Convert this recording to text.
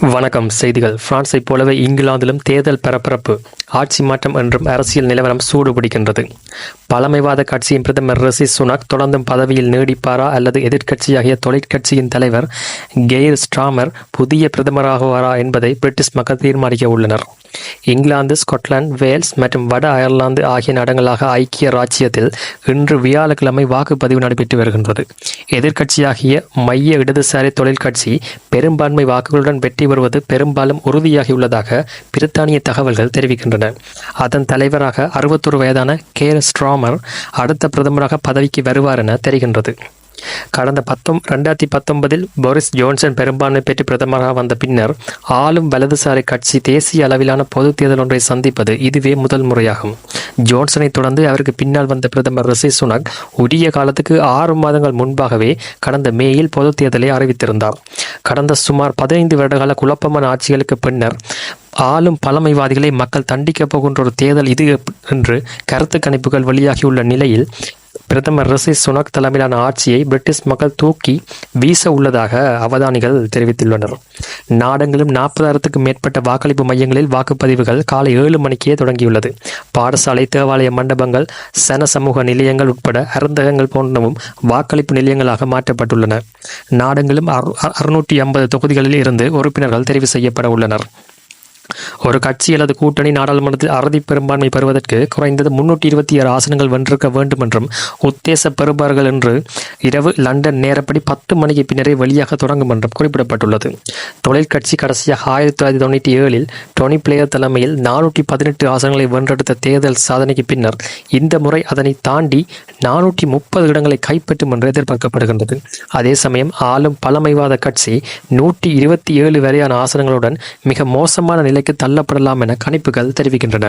வணக்கம். செய்திகள். பிரான்ஸைப் போலவே இங்கிலாந்திலும் தேர்தல் பரபரப்பு. ஆட்சி மாற்றம் என்றும் அரசியல் நிலவரம் சூடுபிடிக்கின்றது. பழமைவாத கட்சியின் பிரதமர் ரிஷி சுனக் தொடர்ந்தும் பதவியில் நீடிப்பாரா அல்லது எதிர்க்கட்சியாகிய தொழிற்கட்சியின் தலைவர் கெய்ர் ஸ்ட்ராமர் புதிய பிரதமராகுவாரா என்பதை பிரிட்டிஷ் மக்கள் தீர்மானிக்க உள்ளனர். இங்கிலாந்து ஸ்காட்லாந்து வேல்ஸ் மற்றும் வட அயர்லாந்து ஆகிய நாடுகளாக ஐக்கிய ராச்சியத்தில் இன்று வியாழக்கிழமை வாக்குப்பதிவு நடைபெற்று வருகின்றது. எதிர்க்கட்சியாகிய மைய இடதுசாரி தொழிற்கட்சி பெரும்பான்மை வாக்குகளுடன் வெற்றி பெறுவது பெரும்பாலும் உறுதியாகியுள்ளதாக பிரித்தானிய தகவல்கள் தெரிவிக்கின்றன. அதன் தலைவராக அறுபத்தொரு வயதான கேர் பாமர் அடுத்த பிரதமராக பதவிக்கு வருவார் என தெரிகின்றது. கடந்த பத்தொம் ரெண்டாயிரத்தி பத்தொன்பதில் போரிஸ் ஜோன்சன் பெரும்பான்மை பெற்று பிரதமராக வந்த பின்னர் ஆளும் வலதுசாரி கட்சி தேசிய அளவிலான பொது தேர்தல் ஒன்றை சந்திப்பது இதுவே முதல் முறையாகும். ஜோன்சனை தொடர்ந்து அவருக்கு பின்னால் வந்த பிரதமர் ரிஷி சுனக் உரிய காலத்துக்கு ஆறு மாதங்கள் முன்பாகவே கடந்த மேயில் பொது தேர்தலை அறிவித்திருந்தார். கடந்த சுமார் பதினைந்து வருடகால குழப்பமான ஆட்சிகளுக்கு பின்னர் ஆளும் பழமைவாதிகளை மக்கள் தண்டிக்கப் போகின்ற ஒரு தேர்தல் இது என்று கருத்து கணிப்புகள் வெளியாகியுள்ள நிலையில் பிரதமர் ரிஷி சுனக் தலைமையிலான ஆட்சியை பிரிட்டிஷ் மக்கள் தூக்கி வீச உள்ளதாக அவதானிகள் தெரிவித்துள்ளனர். நாடெங்கிலும் நாற்பதாயிரத்துக்கும் மேற்பட்ட வாக்களிப்பு மையங்களில் வாக்குப்பதிவுகள் காலை ஏழு மணிக்கே தொடங்கியுள்ளது. பாடசாலை தேவாலய மண்டபங்கள் சன சமூக நிலையங்கள் உட்பட அருந்தகங்கள் போன்றவும் வாக்களிப்பு நிலையங்களாக மாற்றப்பட்டுள்ளன. நாடெங்கிலும் அறுநூற்றி ஐம்பது தொகுதிகளில் இருந்து உறுப்பினர்கள் தெரிவு செய்யப்பட உள்ளனர். ஒரு கட்சி அல்லது கூட்டணி நாடாளுமன்றத்தில் அறுதி பெரும்பான்மை பெறுவதற்கு குறைந்தது முன்னூற்றி இருபத்தி ஆறு ஆசனங்கள் வென்றிருக்க வேண்டும் என்றும் உத்தேச பெறுபார்கள் என்று இரவு லண்டன் நேரப்படி பத்து மணிக்கு பின்னரே வெளியாக தொடங்கும் என்றும் குறிப்பிடப்பட்டுள்ளது தொழிற்கட்சி கடைசியாக ஆயிரத்தி தொள்ளாயிரத்தி தொண்ணூற்றி ஏழில் டொனி பிளேயர் தலைமையில் நானூற்றி பதினெட்டு ஆசனங்களை வென்றெடுத்த தேர்தல் சாதனைக்கு பின்னர் இந்த முறை அதனை தாண்டி நானூற்றி முப்பது இடங்களை கைப்பற்றும் என்று எதிர்பார்க்கப்படுகின்றது. அதே சமயம் ஆளும் பழமைவாத கட்சி நூற்றி இருபத்தி ஏழு வரையான ஆசனங்களுடன் மிக மோசமான நிலை நிலைக்கு தள்ளப்படலாம் என கணிப்புகள் தெரிவிக்கின்றன.